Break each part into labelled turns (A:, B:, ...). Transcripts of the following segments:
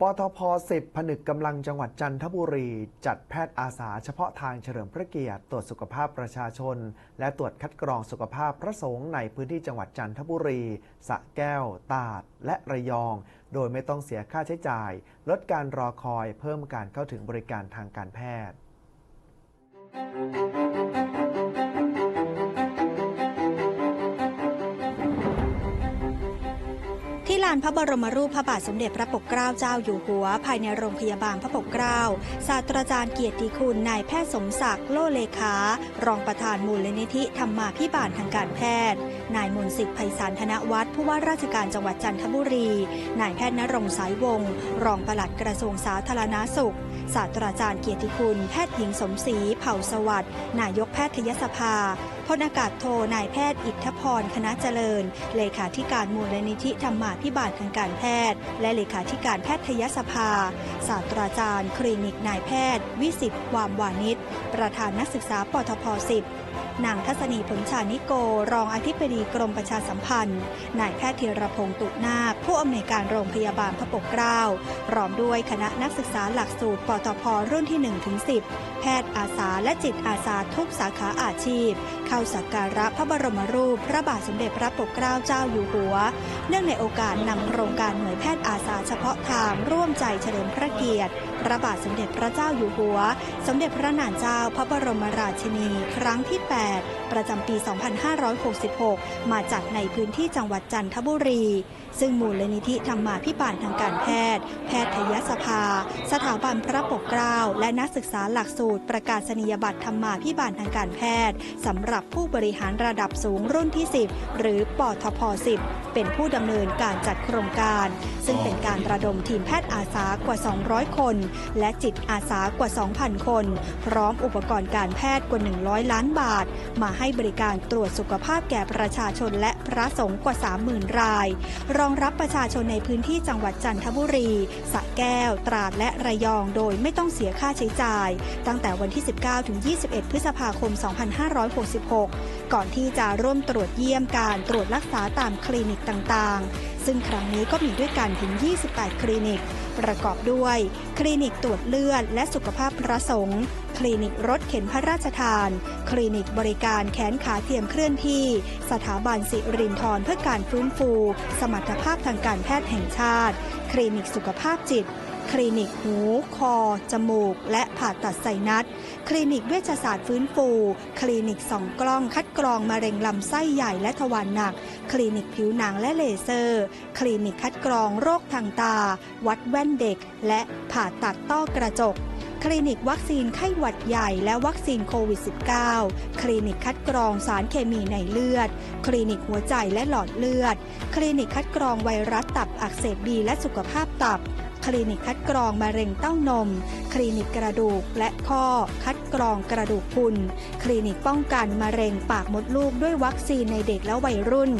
A: ปทพ10ผนึกกำลังจังหวัดจันทบุรี จัดแพทย์อาสาเฉพาะทางเฉลิมพระเกียรติตรวจสุขภาพประชาชน และตรวจคัดกรองสุขภาพพระสงฆ์ในพื้นที่จังหวัดจันทบุรี สะแก้ว ตาด และระยอง โดยไม่ต้องเสียค่าใช้จ่าย ลดการรอคอยเพิ่มการเข้าถึงบริการทางการแพทย์
B: ลานพระบรมรูปพระบาทสมเด็จพระปกเกล้าเจ้าอยู่หัว ภายในโรงพยาบาลพระปกเกล้าศาสตราจารย์เกียรติคุณนายแพทย์สมศักดิ์โลเลขา รองประธานมูลนิธิธรรมาพิบาลทางการแพทย์ นายมนสิทธิ์ไพศาลธนวัฒน์ผู้ว่าราชการจังหวัดจันทบุรี นายแพทย์นรงค์สายวงศ์รองปลัดกระทรวงสาธารณาสุข ศาสตราจารย์เกียรติคุณ แพทย์หญิงสมศรีเผ่าสวัสดิ์นายกแพทยสภาพลอากาศโทนายแพทย์อิทธพรคณะเจริญ เลขาธิการมูลนิธิธรรมาพิบาลทางการแพทย์ และเลขาธิการแพทยสภา ศาสตราจารย์ คลินิกนายแพทย์ วิสิตความวานิชประธานนักศึกษาปทพ 10 นางทัศนีผลชานิโก รองอธิบดีกรมประชาสัมพันธ์ นายแพทย์ธีรพงศ์ตุนาค ผู้อำนวยการโรงพยาบาลพระปกเกล้าพร้อมด้วยคณะนักศึกษาหลักสูตรปตพรุ่นที่1-10 แพทย์อาสาและจิตอาสาทุกสาขาอาชีพ เข้าสักการะพระบรมรูป พระบาทสมเด็จพระปกเกล้าเจ้าอยู่หัว เนื่องในโอกาสนำโครงการหน่วยแพทย์อาสาเฉพาะทางร่วมใจเฉลิมพระเกียรติ พระบาทสมเด็จพระเจ้าอยู่หัว สมเด็จพระนางเจ้าพระบรมราชินี ครั้งที่ 8 ประจำปี 2566 มาจัดในพื้นที่จังหวัดจันทบุรี ซึ่งมูลนิธิธรรมาพิบาลทางการแพทย์ แพทยสภา สถาบันพระปกเกล้า และนักศึกษาหลักสูตร ประกาศนียบัตรธรรมาพิบาลทางการแพทย์สำหรับผู้บริหารระดับสูงรุ่นที่ 10 หรือปทพ 10 เป็นผู้ดำเนินการจัดโครงการ ซึ่งเป็นการระดมทีมแพทย์อาสากว่า 200 คน และจิตอาสากว่า 2,000 คน พร้อมอุปกรณ์การแพทย์กว่า 100 ล้านบาท มาให้บริการตรวจสุขภาพแก่ประชาชนและพระสงฆ์กว่า 30,000 ราย รองรับประชาชนในพื้นที่จังหวัดจันทบุรีสระแก้ว ตราดและระยองโดยไม่ต้องเสียค่าใช้จ่าย ตั้งแต่วันที่ 19 ถึง 21 พฤษภาคม 2566 ก่อนที่จะร่วมตรวจเยี่ยมการตรวจรักษาตามคลินิกต่างๆซึ่งครั้งนี้ก็มีด้วยกันถึง 28 คลินิก ประกอบด้วย คลินิกตรวจเลือดและสุขภาพพระสงฆ์คลินิกรถเข็นพระราชทาน คลินิกบริการแขนขาเทียมเคลื่อนที่ สถาบันสิรินทรเพื่อการฟื้นฟู สมรรถภาพทางการแพทย์แห่งชาติ คลินิกสุขภาพจิต คลินิกหู คอ จมูก และผ่าตัดไซนัส คลินิกเวชศาสตร์ฟื้นฟู คลินิกส่องกล้องคัดกรองมะเร็งลำไส้ใหญ่และทวารหนัก คลินิกผิวหนังและเลเซอร์ คลินิกคัดกรองโรคทางตา วัดแว่นเด็ก และผ่าตัดต้อกระจกคลินิกวัคซีนไข้หวัดใหญ่และวัคซีนโควิด -19 คลินิกคัดกรองสารเคมีในเลือด คลินิกหัวใจและหลอดเลือด คลินิกคัดกรองไวรัสตับอักเสบบีและสุขภาพตับ คลินิกคัดกรองมะเร็งเต้านม คลินิกกระดูกและข้อ คัดกรองกระดูกพุน คลินิกป้องกันมะเร็งปากมดลูกด้วยวัคซีนในเด็กและวัยรุ่น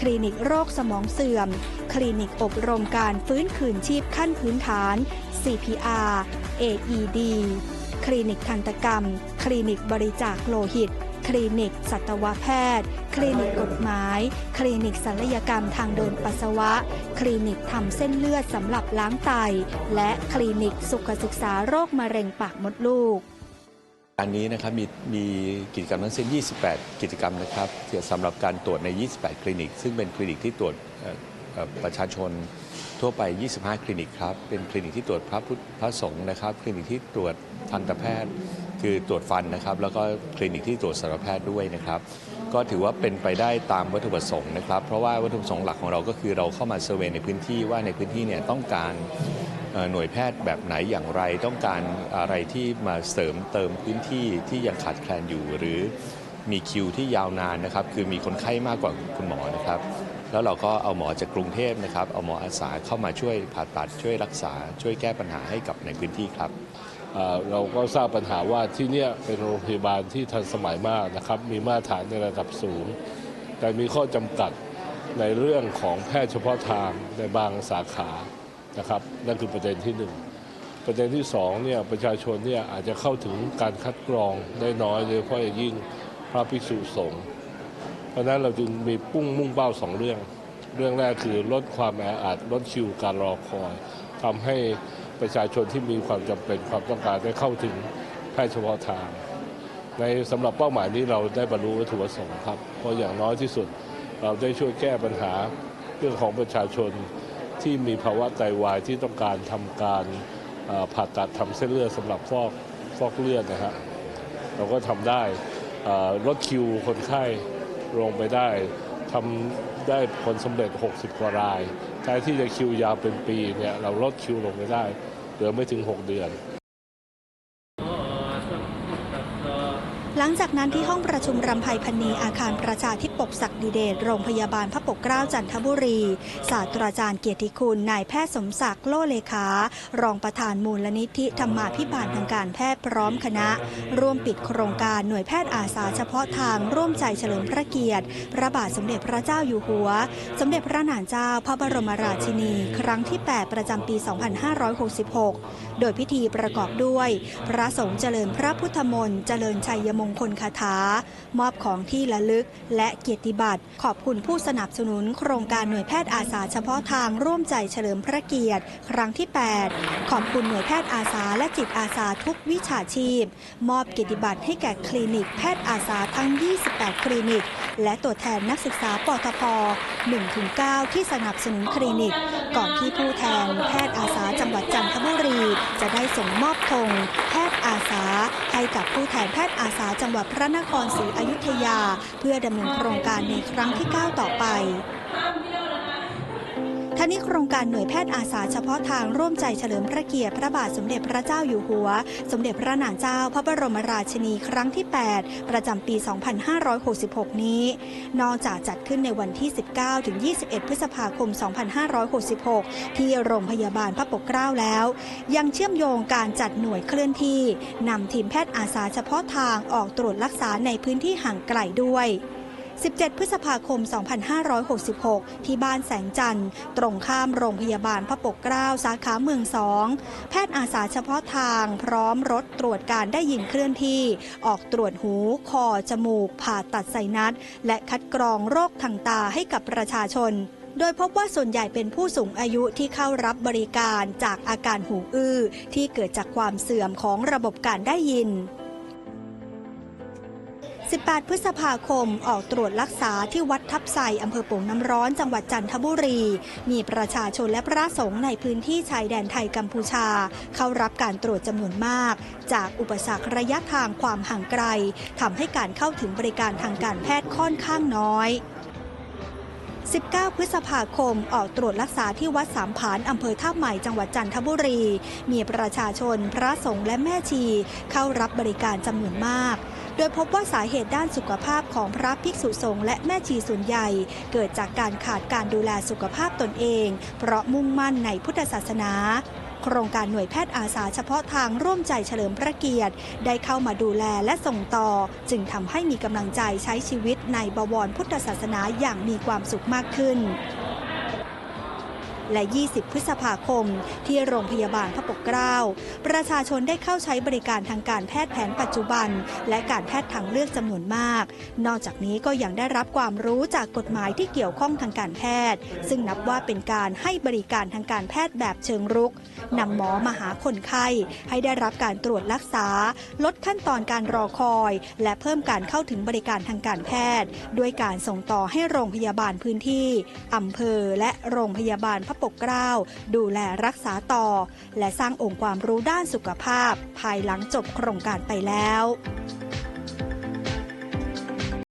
B: คลินิกโรคสมองเสื่อม คลินิกอบรมการฟื้นคืนชีพขั้นพื้นฐาน CPR AED คลินิกทันตกรรม คลินิกบริจาคโลหิต คลินิก สัตวแพทย์ คลินิกกฎหมาย คลินิกศัลยกรรมทางเดินปัสสาวะ คลินิกทำเส้นเลือดสำหรับล้างไต และคลินิกสุขศึกษาโรคมะเร็งปากมดลูก
C: อันนี้นะครับมีมีกิจกรรมทั้งสิ้น 28 กิจกรรมนะครับที่สำหรับการตรวจใน 28 คลินิก ซึ่งเป็นคลินิกที่ตรวจประชาชนทั่วไป 25 คลินิกครับ เป็นคลินิกที่ตรวจพระพุทธพระสงฆ์นะครับ คลินิกที่ตรวจทันตแพทย์ คือตรวจฟันนะครับ แล้วก็คลินิกที่ตรวจสัตวแพทย์ด้วยนะครับ ก็ถือว่าเป็นไปได้ตามวัตถุประสงค์นะครับ เพราะว่าวัตถุประสงค์หลักของเราก็คือเราเข้ามาเซอร์เวยในพื้นที่ว่าในพื้นที่เนี่ยต้องการหน่วยแพทย์แบบไหนอย่างไร ต้องการอะไรที่มาเสริมเติมพื้นที่ที่ยังขาดแคลนอยู่หรือมีคิวที่ยาวนานนะครับ คือมีคนไข้มากกว่าคุณหมอนะครับ แล้วเราก็เอาหมอจากกรุงเทพนะครับ เอาหมออาสาเข้ามาช่วยผ่าตัดช่วยรักษา ช่วยแก้ปัญหาให้กับในพื้นที่ครับ
D: เราก็ทราบปัญหาว่าที่เนี่ยเป็นโรงพยาบาลที่ทันสมัยมากนะครับ มีมาตรฐานในระดับสูง แต่มีข้อจำกัดในเรื่องของแพทย์เฉพาะทางในบางสาขานะครับ นั่นคือประเด็นที่หนึ่งประเด็นที่สองเนี่ยประชาชนเนี่ยอาจจะเข้าถึงการคัดกรองได้น้อยโดยเฉพาะอย่างยิ่งพระภิกษุสงฆ์เพราะฉะนั้นเราจึงมีปุ้งมุ่งเป้าสองเรื่อง เรื่องแรกคือลดความแออัดลดคิวการรอคอยททำให้ ประชาชนที่มีความจำเป็นความต้องการได้เข้าถึงแพทย์เฉพาะทาง ในสำหรับเป้าหมายนี้เราได้บรรลุวัตถุประสงค์ครับ เพราะอย่างน้อยที่สุดเราได้ช่วยแก้ปัญหาเรื่องของประชาชนที่มีภาวะไตวายที่ต้องการทำการผ่าตัดทำเส้นเลือดสำหรับฟอกฟอกเลือดนะฮะเราก็ทำได้ลดคิวคนไข้ลงไปได้ ทำได้ผลสำเร็จ 60 กว่ารายแทนที่จะคิวยาวเป็นปีเนี่ยเราลดคิวลงไปได้เหลือไม่ถึง 6 เดือน
B: ลังจากนั้นที่ห้องประชุมรำไพพันนีอาคารประชาธิปกศักดิเดชโรงพยาบาลพระปกเกล้าจันทบุรี ศาสตราจารย์เกียรติคุณนายแพทย์สมศักดิ์โลเลขา รองประธานมูลนิธิธรรมาภิบาลทางการแพทย์พร้อมคณะ ร่วมปิดโครงการหน่วยแพทย์อาสาเฉพาะทางร่วมใจเฉลิมพระเกียรติ พระบาทสมเด็จพระเจ้าอยู่หัว สมเด็จพระนางเจ้าพระบรมราชินี ครั้งที่ 8 ประจำปี 2566 โดยพิธีประกอบด้วย พระสงฆ์เจริญพระพุทธมนต์เจริญชัยมงคลคาถามอบของที่ระลึก และเกียรติบัตร ขอบคุณผู้สนับสนุน โครงการหน่วยแพทย์อาสาเฉพาะทางร่วมใจเฉลิมพระเกียรติ ครั้งที่ 8 ขอบคุณหน่วยแพทย์อาสาและจิตอาสาทุกวิชาชีพ มอบเกียรติบัตรให้แก่คลินิกแพทย์อาสาทั้ง 28 คลินิก และตัวแทนนักศึกษาปตพ1-9 ที่สนับสนุนคลินิก ก่อนที่ผู้แทนแพทย์อาสาจังหวัดจันทบุรี จะได้ส่งมอบธงแพทย์อาสา กับผู้แทนแพทย์อาสาจังหวัดพระนครศรีอยุธยา เพื่อดำเนินโครงการในครั้งที่ 9 ต่อไป ทนี้โครงการหน่วยแพทย์อาสาเฉพาะทางร่วมใจเฉลิมพระเกียรติพระบาทสมเด็จพระเจ้าอยู่หัว สมเด็จพระนางเจ้าพระบรมราชินีครั้งที่ 8 ประจำปี 2566 นี้ นอกจากจัดขึ้นในวันที่ 19 ถึง 21 พฤษภาคม 2566 ที่โรงพยาบาลพระปกเกล้าแล้ว ยังเชื่อมโยงการจัดหน่วยเคลื่อนที่นำทีมแพทย์อาสาเฉพาะทางออกตรวจรักษาในพื้นที่ห่างไกลด้วย 17 พฤษภาคม 2566 ที่บ้านแสงจันทร์ ตรงข้ามโรงพยาบาลพระปกเกล้าสาขาเมืองสองแพทย์อาสาเฉพาะทางพร้อมรถตรวจการได้ยินเคลื่อนที่ ออกตรวจหู คอ จมูก ผ่าตัดไซนัส และคัดกรองโรคทางตาให้กับประชาชนโดยพบว่าส่วนใหญ่เป็นผู้สูงอายุที่เข้ารับบริการจากอาการหูอื้อที่เกิดจากความเสื่อมของระบบการได้ยิน 18 พฤษภาคม ออกตรวจรักษาที่วัดทับไซอำเภอโป่งน้ำร้อนจังหวัดจันทบุรี มีประชาชนและพระสงฆ์ในพื้นที่ชายแดนไทยกัมพูชา เข้ารับการตรวจจำนวนมาก จากอุปสรรคระยะทางความห่างไกลทำให้การเข้าถึงบริการทางการแพทย์ค่อนข้างน้อย 19 พฤษภาคม ออกตรวจรักษาที่วัดสามผานอำเภอท่าใหม่จังหวัดจันทบุรี มีประชาชน พระสงฆ์และแม่ชี เข้ารับบริการจำนวนมาก โดยพบว่าสาเหตุด้านสุขภาพของพระภิกษุสงฆ์และแม่ชีส่วนใหญ่ เกิดจากการขาดการดูแลสุขภาพตนเอง เพราะมุ่งมั่นในพุทธศาสนาโครงการหน่วยแพทย์อาสาเฉพาะทางร่วมใจเฉลิมพระเกียรติ ได้เข้ามาดูแลและส่งต่อ จึงทำให้มีกำลังใจใช้ชีวิตในบวรพุทธศาสนาอย่างมีความสุขมากขึ้น และ 20 พฤษภาคม ที่โรงพยาบาลพระปกเกล้า ประชาชนได้เข้าใช้บริการทางการแพทย์แผนปัจจุบัน และการแพทย์ทางเลือกจำนวนมาก นอกจากนี้ก็ยังได้รับความรู้จากกฎหมายที่เกี่ยวข้องทางการแพทย์ ซึ่งนับว่าเป็นการให้บริการทางการแพทย์แบบเชิงรุกนำหมอมาหาคนไข้ ให้ได้รับการตรวจรักษา ลดขั้นตอนการรอคอย และเพิ่มการเข้าถึงบริการทางการแพทย์ ด้วยการส่งต่อให้โรงพยาบาลพื้นที่อำเภอและโรงพยาบาลพระปกเกล้า ดูแลรักษาต่อ และสร้างองค์ความรู้ด้านสุขภาพ ภายหลังจบโครงการไปแล้ว